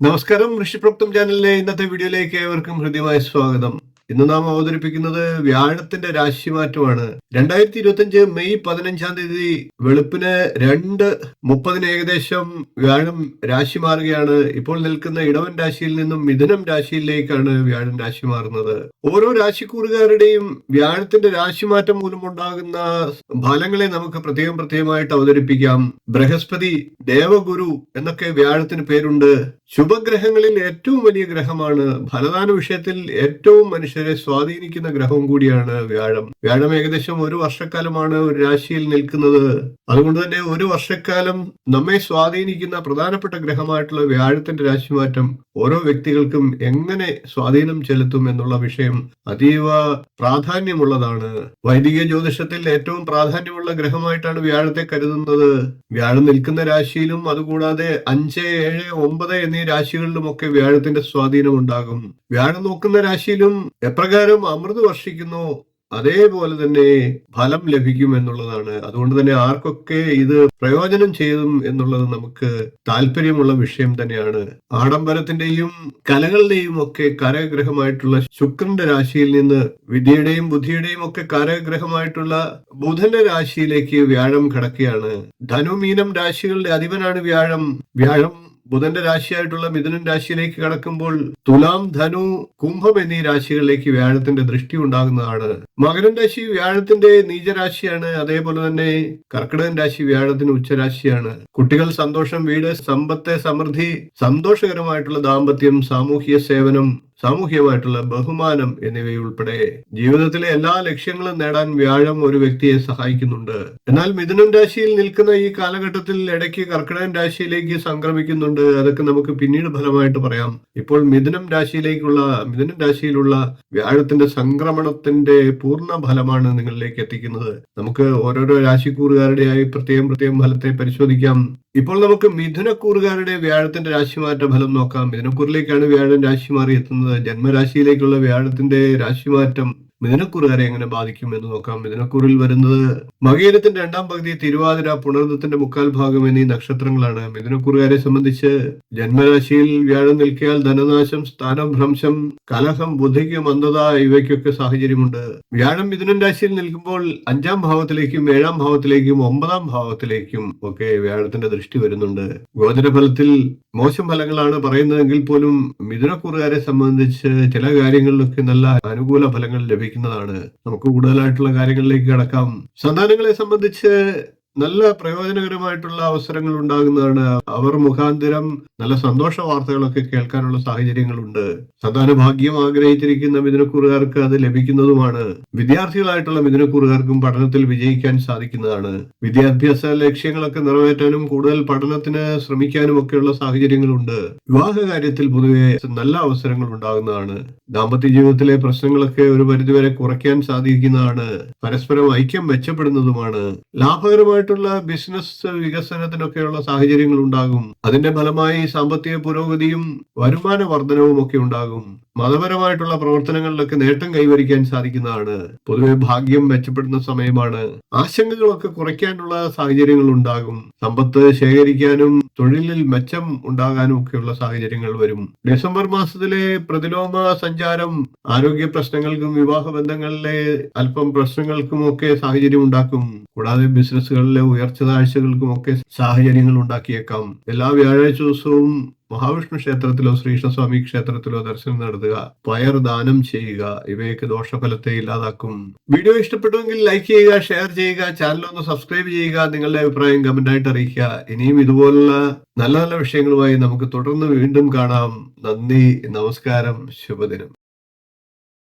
നമസ്കാരം ഋഷിപ്രോക്തം ചാനലിലെ ഇന്നത്തെ വീഡിയോയിലേക്ക് ഏവർക്കും ഹൃദ്യമായ സ്വാഗതം. ഇന്ന് നാം അവതരിപ്പിക്കുന്നത് വ്യാഴത്തിന്റെ രാശിമാറ്റമാണ്. രണ്ടായിരത്തി ഇരുപത്തി അഞ്ച് മെയ് പതിനഞ്ചാം തീയതി വെളുപ്പിന് രണ്ട് മുപ്പതിന് ഏകദേശം വ്യാഴം രാശി മാറുകയാണ്. ഇപ്പോൾ നിൽക്കുന്ന ഇടവൻ രാശിയിൽ നിന്നും മിഥുനം രാശിയിലേക്കാണ് വ്യാഴം രാശി മാറുന്നത്. ഓരോ രാശിക്കൂറുകാരുടെയും വ്യാഴത്തിന്റെ രാശിമാറ്റം മൂലമുണ്ടാകുന്ന ഫലങ്ങളെ നമുക്ക് പ്രത്യേകം പ്രത്യേകമായിട്ട് അവതരിപ്പിക്കാം. ബൃഹസ്പതി ദേവഗുരു എന്നൊക്കെ വ്യാഴത്തിന് പേരുണ്ട്. ശുഭഗ്രഹങ്ങളിൽ ഏറ്റവും വലിയ ഗ്രഹമാണ്. ഫലദാന വിഷയത്തിൽ ഏറ്റവും മനുഷ്യരെ സ്വാധീനിക്കുന്ന ഗ്രഹവും കൂടിയാണ് വ്യാഴം. വ്യാഴം ഏകദേശം ഒരു വർഷക്കാലമാണ് ഒരു രാശിയിൽ നിൽക്കുന്നത്. അതുകൊണ്ട് തന്നെ ഒരു വർഷക്കാലം നമ്മെ സ്വാധീനിക്കുന്ന പ്രധാനപ്പെട്ട ഗ്രഹമായിട്ടുള്ള വ്യാഴത്തിന്റെ രാശിമാറ്റം ഓരോ വ്യക്തികൾക്കും എങ്ങനെ സ്വാധീനം ചെലുത്തും എന്നുള്ള വിഷയം അതീവ പ്രാധാന്യമുള്ളതാണ്. വൈദിക ജ്യോതിഷത്തിൽ ഏറ്റവും പ്രാധാന്യമുള്ള ഗ്രഹമായിട്ടാണ് വ്യാഴത്തെ കരുതുന്നത്. വ്യാഴം നിൽക്കുന്ന രാശിയിലും അതുകൂടാതെ അഞ്ച് ഏഴ് ഒമ്പത് എന്നീ രാശികളിലുമൊക്കെ വ്യാഴത്തിന്റെ സ്വാധീനം ഉണ്ടാകും. വ്യാഴം നോക്കുന്ന രാശിയിലും എപ്രകാരം അമൃത് വർഷിക്കുന്നു അതേപോലെ തന്നെ ഫലം ലഭിക്കും എന്നുള്ളതാണ്. അതുകൊണ്ട് തന്നെ ആർക്കൊക്കെ ഇത് പ്രയോജനം ചെയ്യും എന്നുള്ളത് നമുക്ക് താല്പര്യമുള്ള വിഷയം തന്നെയാണ്. ആഡംബരത്തിന്റെയും കലകളുടെയും ഒക്കെ കരഗ്രഹമായിട്ടുള്ള ശുക്രന്റെ രാശിയിൽ നിന്ന് വിദ്യയുടെയും ബുദ്ധിയുടെയും ഒക്കെ കരഗ്രഹമായിട്ടുള്ള ബുധന്റെ രാശിയിലേക്ക് വ്യാഴം കിടക്കുകയാണ്. ധനുമീനം രാശികളുടെ അധിപനാണ് വ്യാഴം. വ്യാഴം ബുധന്റെ രാശിയായിട്ടുള്ള മിഥുനൻ രാശിയിലേക്ക് കടക്കുമ്പോൾ തുലാം ധനു കുംഭം എന്നീ രാശികളിലേക്ക് വ്യാഴത്തിന്റെ ദൃഷ്ടി ഉണ്ടാകുന്നതാണ്. മകരൻ രാശി വ്യാഴത്തിന്റെ നീചരാശിയാണ്. അതേപോലെ തന്നെ കർക്കിടകൻ രാശി വ്യാഴത്തിന്റെ ഉച്ചരാശിയാണ്. കുട്ടികൾ സന്തോഷം വീട് സമ്പത്ത് സമൃദ്ധി സന്തോഷകരമായിട്ടുള്ള ദാമ്പത്യം സാമൂഹ്യ സേവനം സാമൂഹികമായിട്ടുള്ള ബഹുമാനം എന്നിവയുൾപ്പെടെ ജീവിതത്തിലെ എല്ലാ ലക്ഷ്യങ്ങളും നേടാൻ വ്യാഴം ഒരു വ്യക്തിയെ സഹായിക്കുന്നുണ്ട്. എന്നാൽ മിഥുനം രാശിയിൽ നിൽക്കുന്ന ഈ കാലഘട്ടത്തിൽ ഇടയ്ക്ക് കർക്കിടകൻ രാശിയിലേക്ക് സംക്രമിക്കുന്നുണ്ട്. അതൊക്കെ നമുക്ക് പിന്നീട് ഫലമായിട്ട് പറയാം. ഇപ്പോൾ മിഥുനം രാശിയിലേക്കുള്ള മിഥുനം രാശിയിലുള്ള വ്യാഴത്തിന്റെ സംക്രമണത്തിന്റെ പൂർണ ഫലമാണ് നിങ്ങളിലേക്ക് എത്തിക്കുന്നത്. നമുക്ക് ഓരോരോ രാശിക്കൂറുകാരുടെയായി പ്രത്യേകം പ്രത്യേകം ഫലത്തെ പരിശോധിക്കാം. ഇപ്പോൾ നമുക്ക് മിഥുനക്കൂറുകാരുടെ വ്യാഴത്തിന്റെ രാശിമാറ്റ ഫലം നോക്കാം. മിഥുനക്കൂറിലേക്കാണ് വ്യാഴം രാശി മാറി എത്തുന്നത് ജന്മരാശിയിലേക്കുള്ള വ്യാഴത്തിന്റെ രാശിമാറ്റം മിഥുനക്കൂറുകാരെ എങ്ങനെ ബാധിക്കും എന്ന് നോക്കാം. മിഥുനക്കുറിൽ വരുന്നത് മകീരത്തിന്റെ രണ്ടാം പകുതി തിരുവാതിര പുണർന്നത്തിന്റെ മുക്കാൽ ഭാഗം എന്നീ നക്ഷത്രങ്ങളാണ്. മിഥുനക്കുറുകാരെ സംബന്ധിച്ച് ജന്മരാശിയിൽ വ്യാഴം നിൽക്കിയാൽ ധനനാശം സ്ഥാനഭ്രംശം കലഹം ബുദ്ധിക്ക് മന്ദത ഇവയ്ക്കൊക്കെ സാഹചര്യമുണ്ട്. വ്യാഴം മിഥുനൻ രാശിയിൽ നിൽക്കുമ്പോൾ അഞ്ചാം ഭാവത്തിലേക്കും ഏഴാം ഭാവത്തിലേക്കും ഒമ്പതാം ഭാവത്തിലേക്കും ഒക്കെ വ്യാഴത്തിന്റെ ദൃഷ്ടി വരുന്നുണ്ട്. ഗോചരഫലത്തിൽ മോശം ഫലങ്ങളാണ് പറയുന്നതെങ്കിൽ പോലും മിഥുനക്കുറുകാരെ സംബന്ധിച്ച് ചില കാര്യങ്ങളിലൊക്കെ നല്ല അനുകൂല ഫലങ്ങൾ ലഭിക്കുന്നതാണ് നമുക്ക് കൂടുതലായിട്ടുള്ള കാര്യങ്ങളിലേക്ക് കടക്കാം. സന്താനങ്ങളെ സംബന്ധിച്ച് നല്ല പ്രയോജനകരമായിട്ടുള്ള അവസരങ്ങൾ ഉണ്ടാകുന്നതാണ് അവർ മുഖാന്തരം നല്ല സന്തോഷ വാർത്തകളൊക്കെ കേൾക്കാനുള്ള സാഹചര്യങ്ങളുണ്ട്. സന്താന ഭാഗ്യം ആഗ്രഹിച്ചിരിക്കുന്ന മിഥുനക്കൂറുകാർക്ക് അത് ലഭിക്കുന്നതുമാണ്. വിദ്യാർത്ഥികളായിട്ടുള്ള മിഥുനക്കൂറുകാർക്കും പഠനത്തിൽ വിജയിക്കാൻ സാധിക്കുന്നതാണ്. വിദ്യാഭ്യാസ ലക്ഷ്യങ്ങളൊക്കെ നിറവേറ്റാനും കൂടുതൽ പഠനത്തിന് ശ്രമിക്കാനും ഒക്കെയുള്ള സാഹചര്യങ്ങളുണ്ട്. വിവാഹ കാര്യത്തിൽ പൊതുവെ നല്ല അവസരങ്ങൾ ഉണ്ടാകുന്നതാണ്. ദാമ്പത്യ ജീവിതത്തിലെ പ്രശ്നങ്ങളൊക്കെ ഒരു പരിധിവരെ കുറയ്ക്കാൻ സാധിക്കുന്നതാണ്. പരസ്പരം ഐക്യം മെച്ചപ്പെടുന്നതുമാണ്. ലാഭകരമായിട്ടുള്ള ബിസിനസ് വികസനത്തിനൊക്കെയുള്ള സാഹചര്യങ്ങൾ ഉണ്ടാകും അതിന്റെ ഫലമായി സാമ്പത്തിക പുരോഗതിയും വരുമാന വർധനവും ഒക്കെ ഉണ്ടാകും. മതപരമായിട്ടുള്ള പ്രവർത്തനങ്ങളിലൊക്കെ നേട്ടം കൈവരിക്കാൻ സാധിക്കുന്നതാണ്. പൊതുവെ ഭാഗ്യം മെച്ചപ്പെടുന്ന സമയമാണ്. ആശങ്കകളൊക്കെ കുറയ്ക്കാനുള്ള സാഹചര്യങ്ങൾ ഉണ്ടാകും. സമ്പത്ത് ശേഖരിക്കാനും തൊഴിലിൽ മെച്ചം ഉണ്ടാകാനും ഒക്കെയുള്ള സാഹചര്യങ്ങൾ വരും. ഡിസംബർ മാസത്തിലെ പ്രതിലോമ സഞ്ചാരം ആരോഗ്യ പ്രശ്നങ്ങൾക്കും വിവാഹ ബന്ധങ്ങളിലെ അല്പം പ്രശ്നങ്ങൾക്കും ഒക്കെ സാഹചര്യം ഉണ്ടാക്കും. കൂടാതെ ബിസിനസ്സുകളിലെ ഉയർച്ച താഴ്ചകൾക്കും ഒക്കെ സാഹചര്യങ്ങൾ ഉണ്ടാക്കിയേക്കാം. എല്ലാ വ്യാഴാഴ്ച ദിവസവും മഹാവിഷ്ണു ക്ഷേത്രത്തിലോ ശ്രീകൃഷ്ണസ്വാമി ക്ഷേത്രത്തിലോ ദർശനം നടത്തുക പയർ ദാനം ചെയ്യുക ഇവയൊക്കെ ദോഷഫലത്തെ ഇല്ലാതാക്കും. വീഡിയോ ഇഷ്ടപ്പെട്ടുവെങ്കിൽ ലൈക്ക് ചെയ്യുക ഷെയർ ചെയ്യുക ചാനൽ ഒന്ന് സബ്സ്ക്രൈബ് ചെയ്യുക നിങ്ങളുടെ അഭിപ്രായം കമന്റായിട്ട് അറിയിക്കുക. ഇനിയും ഇതുപോലുള്ള നല്ല നല്ല വിഷയങ്ങളുമായി നമുക്ക് തുടർന്ന് വീണ്ടും കാണാം. നന്ദി നമസ്കാരം ശുഭദിനം.